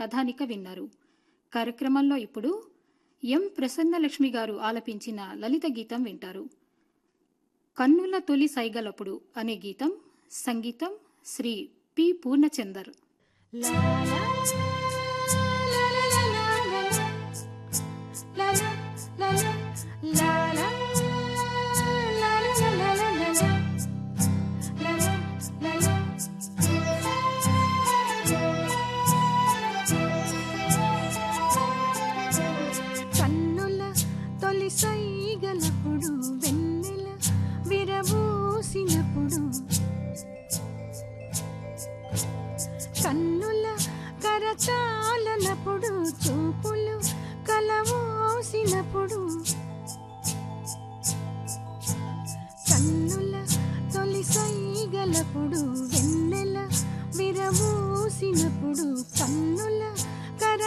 కథానిక విన్నారు కార్యక్రమంలో ఇప్పుడు ఎం ప్రసన్నలక్ష్మి గారు ఆలపించిన లలిత గీతం వింటారు కన్నుల తొలి సైగలప్పుడు అనే గీతం సంగీతం శ్రీ పి పూర్ణచందర్ Love.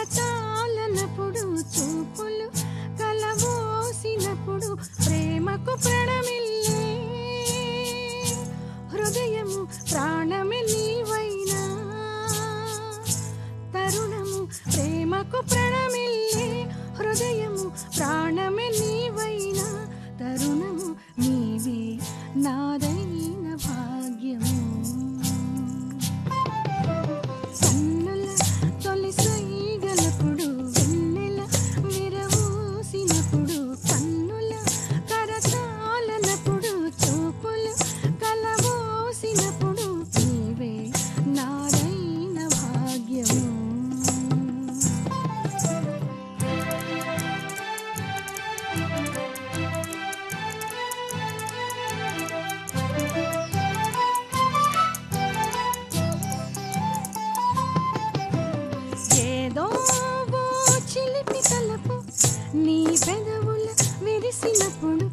కాలనప్పుడు చూపులు కలవోసినప్పుడు ప్రేమకు ప్రణమిల్లే. హృదయము ప్రాణమే నీవైనా. తరుణము ప్రేమకు ప్రణమిల్లే. హృదయము ప్రాణమే చూసినప్పుడు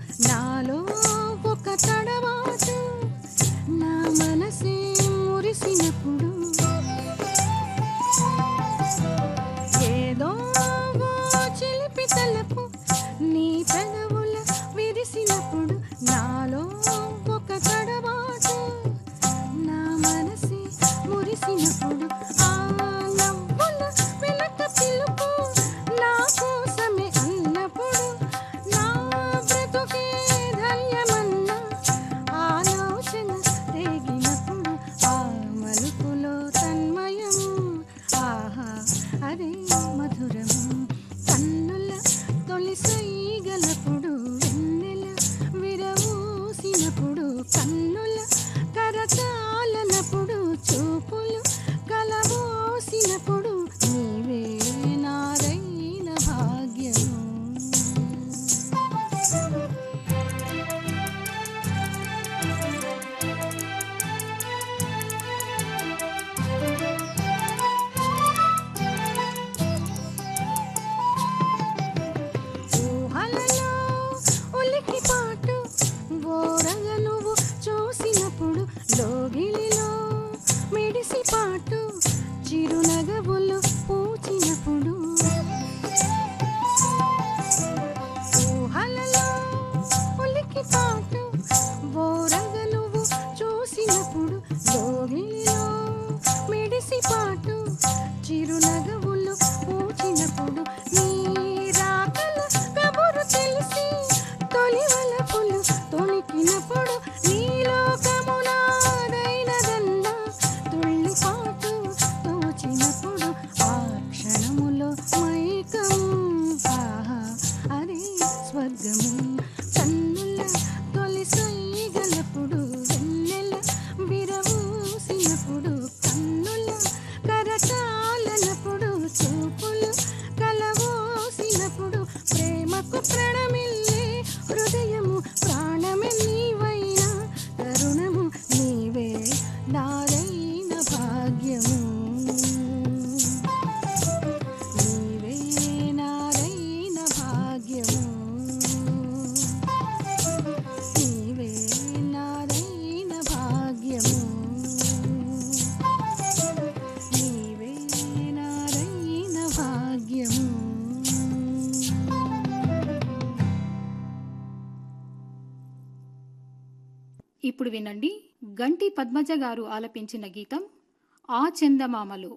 ప్రణమిల్లే హృదయము ప్రాణమే నీవైనా తరుణము నీవే నాదైన భాగ్యము. నీవే నాదైన భాగ్యము. నీవే నాదైన భాగ్యము. నీవే నాదైన భాగ్యము. ఇప్పుడు వినండి గంటి పద్మజ గారు ఆలపించిన గీతం ఆ చందమామలు చందమామలో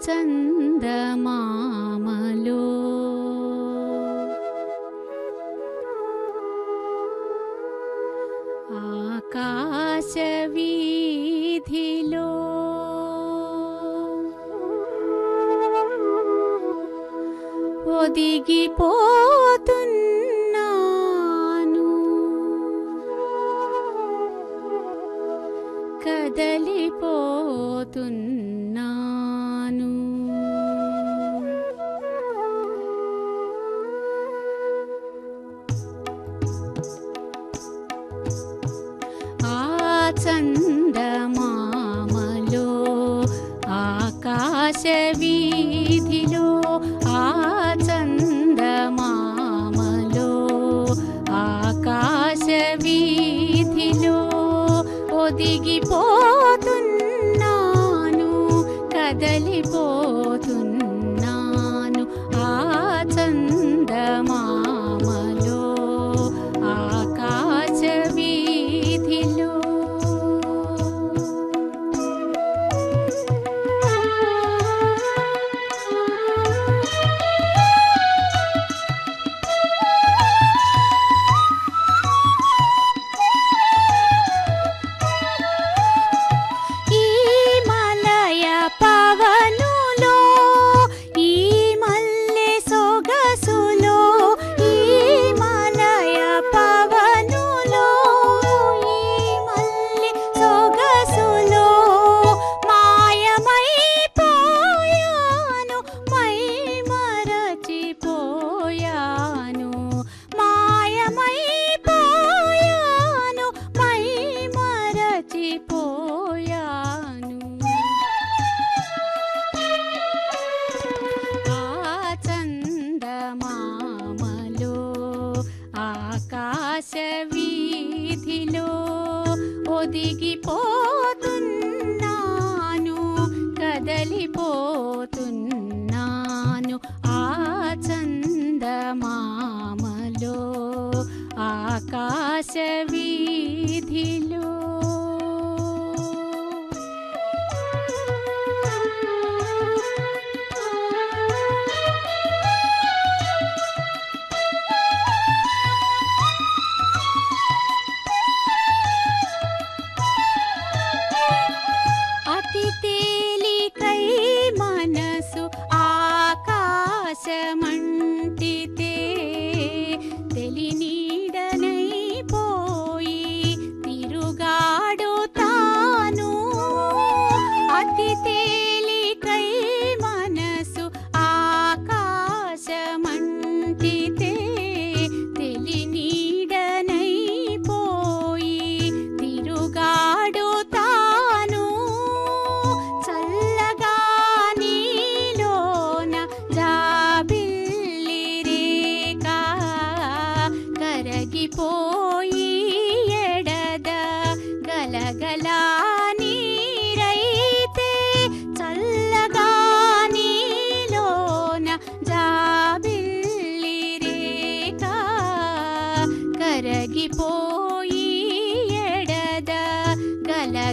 真。కరిగిపోతున్నాను కదలిపోతున్నా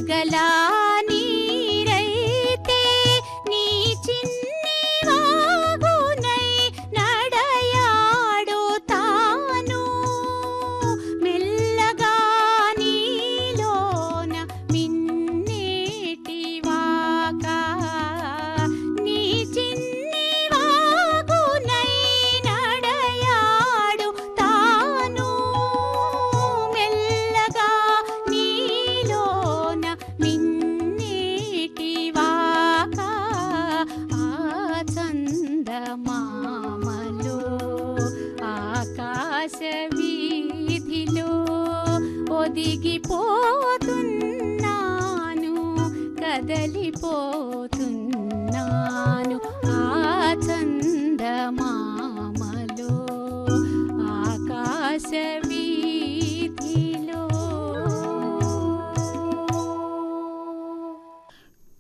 पगला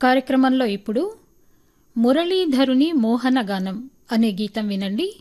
కార్యక్రమంలో ఇప్పుడు మురళీధరుని మోహనగానం అనే గీతం వినండి.